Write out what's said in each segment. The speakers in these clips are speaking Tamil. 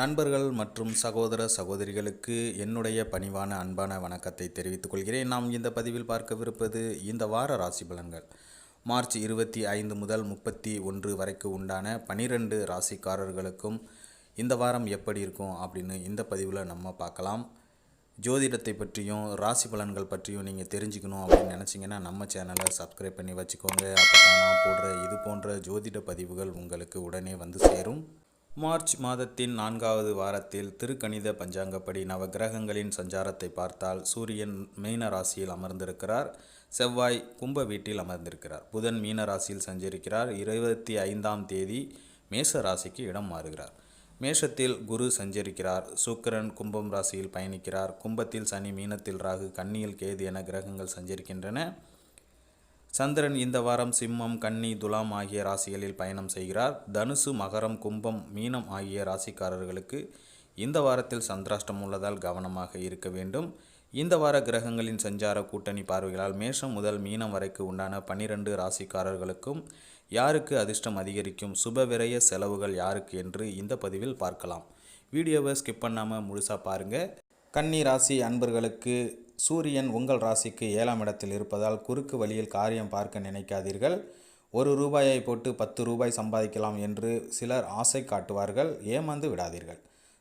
நண்பர்கள் மற்றும் சகோதர சகோதரிகளுக்கு என்னுடைய பணிவான அன்பான வணக்கத்தை தெரிவித்துக் கொள்கிறேன். நாம் இந்த பதிவில் பார்க்கவிருப்பது இந்த வார ராசி பலன்கள். மார்ச் இருபத்தி ஐந்து முதல் முப்பத்தி ஒன்று வரைக்கு உண்டான பனிரெண்டு ராசிக்காரர்களுக்கும் இந்த வாரம் எப்படி இருக்கும் அப்படின்னு இந்த பதிவில் நம்ம பார்க்கலாம். ஜோதிடத்தை பற்றியும் ராசி பலன்கள் பற்றியும் நீங்கள் தெரிஞ்சுக்கணும் அப்படின்னு நினச்சிங்கன்னா நம்ம சேனலை சப்ஸ்கிரைப் பண்ணி வச்சுக்கோங்க. அப்போ நான் போடுற இது போன்ற ஜோதிட பதிவுகள் உங்களுக்கு உடனே வந்து சேரும். மார்ச் மாதத்தின் நான்காவது வாரத்தில் திருக்கணித பஞ்சாங்கப்படி நவகிரகங்களின் சஞ்சாரத்தை பார்த்தால் சூரியன் மீன ராசியில் அமர்ந்திருக்கிறார். செவ்வாய் கும்ப வீட்டில் அமர்ந்திருக்கிறார். புதன் மீன ராசியில் சஞ்சரிக்கிறார். இருபத்தி ஐந்தாம் தேதி மேச ராசிக்கு இடம் மாறுகிறார். மேஷத்தில் குரு சஞ்சரிக்கிறார். சுக்கரன் கும்பம் ராசியில் பயணிக்கிறார். கும்பத்தில் சனி மீனத்தில் ராகு கன்னியில் கேது என கிரகங்கள் சஞ்சரிக்கின்றன. சந்திரன் இந்த வாரம் சிம்மம் கன்னி துலாம் ஆகிய ராசிகளில் பயணம் செய்கிறார். தனுசு மகரம் கும்பம் மீனம் ஆகிய ராசிக்காரர்களுக்கு இந்த வாரத்தில் சந்திராஷ்டம் உள்ளதால் கவனமாக இருக்க வேண்டும். இந்த வார கிரகங்களின் சஞ்சார கூட்டணி பார்வைகளால் மேஷம் முதல் மீனம் வரைக்கு உண்டான பனிரெண்டு ராசிக்காரர்களுக்கும் யாருக்கு அதிர்ஷ்டம் அதிகரிக்கும் சுப விரய செலவுகள் யாருக்கு என்று இந்த பதிவில் பார்க்கலாம். வீடியோவை ஸ்கிப் பண்ணாமல் முழுசாக பாருங்கள் கன்னி ராசி அன்பர்களுக்கு சூரியன் உங்கள் ராசிக்கு ஏழாம் இடத்தில் இருப்பதால் குறுக்கு வழியில் காரியம் பார்க்க நினைக்காதீர்கள். ஒரு ரூபாயை போட்டு பத்து ரூபாய் சம்பாதிக்கலாம் என்று சிலர் ஆசை காட்டுவார்கள். ஏமாந்து விடாதீர்கள்.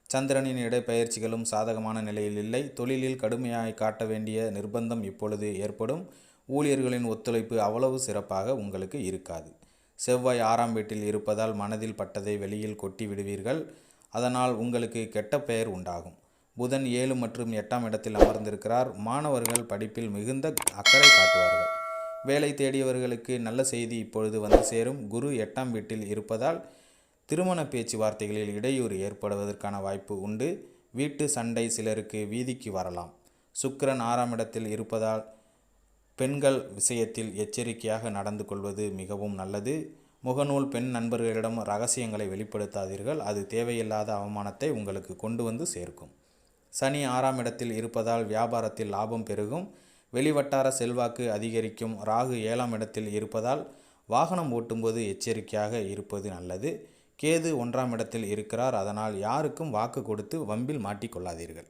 சந்திரனின் இடைப்பெயர்ச்சிகளும் சாதகமான நிலையில் இல்லை. தொழிலில் கடுமையாய் காட்ட வேண்டிய நிர்பந்தம் இப்பொழுது ஏற்படும். ஊழியர்களின் ஒத்துழைப்பு அவ்வளவு சிறப்பாக உங்களுக்கு இருக்காது. செவ்வாய் ஆறாம் வீட்டில் இருப்பதால் மனதில் பட்டதை வெளியில் கொட்டி விடுவீர்கள். அதனால் உங்களுக்கு கெட்ட பெயர் உண்டாகும். புதன் ஏழு மற்றும் எட்டாம் இடத்தில் அமர்ந்திருக்கிறார். மாணவர்கள் படிப்பில் மிகுந்த அக்கறை காட்டுவார்கள். வேலை தேடியவர்களுக்கு நல்ல செய்தி இப்பொழுது வந்து சேரும். குரு எட்டாம் வீட்டில் இருப்பதால் திருமண பேச்சுவார்த்தைகளில் இடையூறு ஏற்படுவதற்கான வாய்ப்பு உண்டு. வீட்டு சண்டை சிலருக்கு வீதிக்கு வரலாம். சுக்கரன் ஆறாம் இடத்தில் இருப்பதால் பெண்கள் விஷயத்தில் எச்சரிக்கையாக நடந்து கொள்வது மிகவும் நல்லது. முகநூல் பெண் நண்பர்களிடம் ரகசியங்களை வெளிப்படுத்தாதீர்கள். அது தேவையில்லாத அவமானத்தை உங்களுக்கு கொண்டு வந்து சேர்க்கும். சனி ஆறாம் இடத்தில் இருப்பதால் வியாபாரத்தில் லாபம் பெருகும். வெளிவட்டார செல்வாக்கு அதிகரிக்கும். ராகு ஏழாம் இடத்தில் இருப்பதால் வாகனம் ஓட்டும்போது எச்சரிக்கையாக இருப்பது நல்லது. கேது ஒன்றாம் இடத்தில் இருக்கிறார். அதனால் யாருக்கும் வாக்கு கொடுத்து வம்பில் மாட்டிக்கொள்ளாதீர்கள்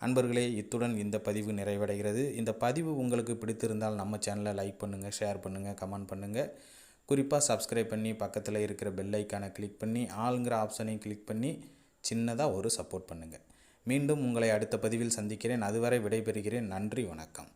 அன்பர்களே இத்துடன் இந்த பதிவு நிறைவடைகிறது. இந்த பதிவு உங்களுக்கு பிடித்திருந்தால் நம்ம சேனலை லைக் பண்ணுங்கள் ஷேர் பண்ணுங்கள் கமெண்ட் பண்ணுங்கள் குறிப்பாக சப்ஸ்கிரைப் பண்ணி பக்கத்தில் இருக்கிற பெல் ஐக்கானை கிளிக் பண்ணி ஆளுங்கிற ஆப்ஷனையும் கிளிக் பண்ணி சின்னதாக ஒரு சப்போர்ட் பண்ணுங்கள் மீண்டும் உங்களை அடுத்த பதிவில் சந்திக்கிறேன். அதுவரை விடைபெறுகிறேன். நன்றி வணக்கம்.